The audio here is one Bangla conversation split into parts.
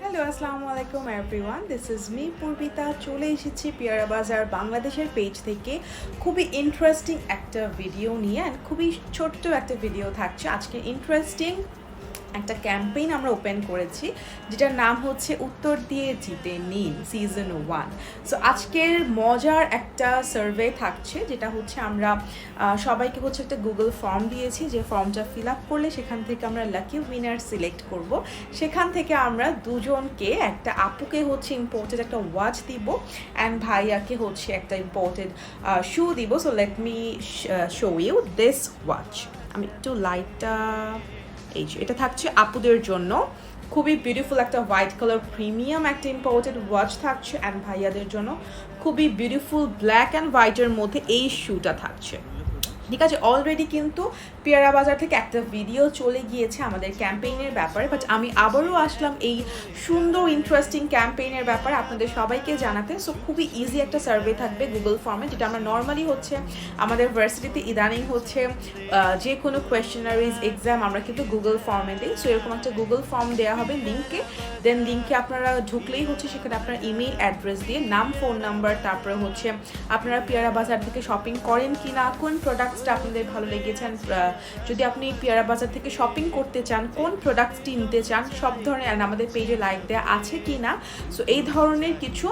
হ্যালো আসসালামু আলাইকুম everyone this is me Purbita চলে এসেছি পিয়ারা বাজার বাংলাদেশের পেজ থেকে। খুবই ইন্টারেস্টিং একটা ভিডিও নিয়ে খুবই ছোট্ট একটা ভিডিও থাকছে। আজকে ইন্টারেস্টিং একটা ক্যাম্পেইন আমরা ওপেন করেছি, যেটার নাম হচ্ছে উত্তর দিয়ে জিতে নিন সিজন ওয়ান সো আজকের মজার একটা সার্ভে থাকছে, যেটা হচ্ছে আমরা সবাইকে হচ্ছে একটা গুগল ফর্ম দিয়েছি, যে ফর্মটা ফিল আপ করলে সেখান থেকে আমরা লাকি উইনার সিলেক্ট করব। সেখান থেকে আমরা দুজনকে, একটা আপুকে হচ্ছে ইম্পোর্টেড একটা ওয়াচ দিব অ্যান্ড ভাইয়াকে হচ্ছে একটা ইম্পোর্টেড শু দিব। So let me show you this watch আমি একটু লাইটটা এই যে, এটা থাকছে আপুদের জন্য। খুবই বিউটিফুল একটা হোয়াইট কালার প্রিমিয়াম একটা ইম্পোর্টেড ওয়াচ থাকছে অ্যান্ড ভাইয়াদের জন্য খুবই বিউটিফুল ব্ল্যাক অ্যান্ড হোয়াইটের মধ্যে এই শুটা থাকছে। ঠিক আছে অলরেডি কিন্তু পেয়ারা বাজার থেকে একটা ভিডিও চলে গিয়েছে আমাদের ক্যাম্পেইনের ব্যাপারে বাট আমি আবারও আসলাম এই সুন্দর ইন্টারেস্টিং ক্যাম্পেইনের ব্যাপারে আপনাদের সবাইকে জানাতে। সো খুবই ইজি একটা সার্ভে থাকবে গুগল ফর্মে যেটা আমরা নর্মালি হচ্ছে, আমাদের ভার্সিটিতে ইদানিং হচ্ছে যে কোনো কোয়েশ্চেনারিজ এক্সাম আমরা কিন্তু গুগল ফর্মে দিই। সো এরকম একটা গুগল ফর্ম দেওয়া হবে লিঙ্কে দেন লিঙ্কে আপনারা ঢুকলেই হচ্ছে সেখানে আপনার ইমেল অ্যাড্রেস দিয়ে, নাম ফোন নাম্বার তারপরে হচ্ছে আপনারা পেয়ারা বাজার থেকে শপিং করেন কি না কোন প্রোডাক্টসটা আপনাদের ভালো লেগেছে যদি আপনি পিয়ারা বাজার থেকে শপিং করতে চান, কোন প্রোডাক্টসটি নিতে চান, সব ধরনের আমাদের পেজে লাইক দেওয়া আছে কি না সো এই ধরনের কিছু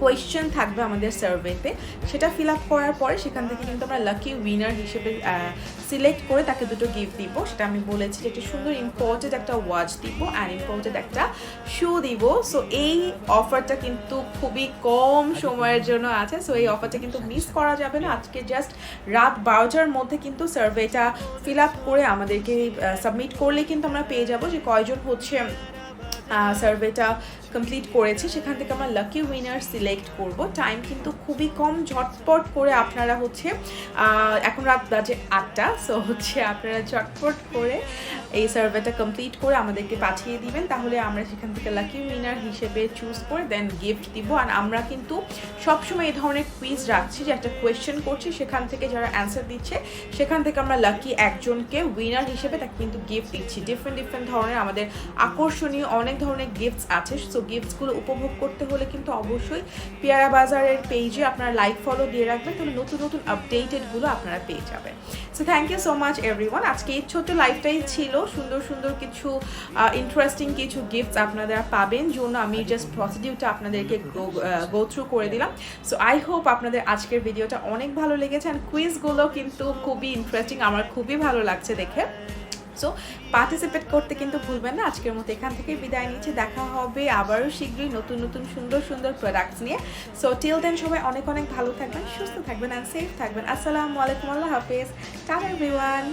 কোয়েশ্চেন থাকবে আমাদের সার্ভেতে সেটা ফিল আপ করার পরে সেখান থেকে কিন্তু আমরা লাকি উইনার হিসেবে সিলেক্ট করে তাকে দুটো গিফট দিব। সেটা আমি বলেছি যে একটা সুন্দর ইম্পর্টেড একটা ওয়াচ দিব অ্যান্ড ইম্পর্টেড একটা শু দিব। সো এই অফারটা কিন্তু খুবই কম সময়ের জন্য আছে। সো এই অফারটা কিন্তু মিস করা যাবে না। আজকে জাস্ট রাত বারোটার মধ্যে কিন্তু সার্ভেটা ফিল আপ করে আমাদেরকে সাবমিট করলে কিন্তু আমরা পেয়ে যাব যে কয়জন হচ্ছে সার্ভেটা কমপ্লিট করেছে। সেখান থেকে আমরা লাকি উইনার সিলেক্ট করব। টাইম কিন্তু খুবই কম, ঝটপট করে আপনারা হচ্ছে এখন রাত বাজে আটটা সো হচ্ছে আপনারা ঝটপট করে এই সার্ভেটা কমপ্লিট করে আমাদেরকে পাঠিয়ে দিবেন। তাহলে আমরা সেখান থেকে লাকি উইনার হিসেবে চুজ করে দেন গিফট দিব। আর আমরা কিন্তু সবসময় এই ধরনের কুইজ রাখছি, যে একটা কোয়েশ্চেন করছি, সেখান থেকে যারা অ্যান্সার দিচ্ছে, সেখান থেকে আমরা লাকি একজনকে উইনার হিসেবে তাকে কিন্তু গিফট দিচ্ছি। ডিফারেন্ট ডিফারেন্ট ধরনের আমাদের আকর্ষণীয় অনেক ধরনের গিফটস আছে সো গিফটসগুলো উপভোগ করতে হলে কিন্তু অবশ্যই পেয়ারা বাজারের পেজে আপনারা লাইক ফলো দিয়ে রাখবেন, তাহলে নতুন নতুন আপডেটেডগুলো আপনারা পেয়ে যাবেন। So thank you so much everyone আজকে এই ছোট্ট লাইফটাই ছিল। সুন্দর সুন্দর কিছু ইন্টারেস্টিং কিছু গিফটস আপনারা পাবেন জন্য আমি জাস্ট প্রসিডিউরটা আপনাদেরকে গো থ্রু করে দিলাম। সো আই হোপ আপনাদের আজকের ভিডিওটা অনেক ভালো লেগেছে অ্যান্ড কুইজগুলো কিন্তু খুবই ইন্টারেস্টিং আমার খুবই ভালো লাগছে দেখে। সো পার্টিসিপেট করতে কিন্তু ভুলবেন না। আজকের মতো এখান থেকে বিদায় নিচ্ছে। দেখা হবে আবারও শীঘ্রই নতুন নতুন, সুন্দর সুন্দর প্রোডাক্টস নিয়ে। সো টিল দেন সবাই অনেক অনেক ভালো থাকবেন, সুস্থ থাকবেন অ্যান্ড সেফ থাকবেন। আসসালামু আলাইকুম। আল্লাহ হাফিজ। Tata everyone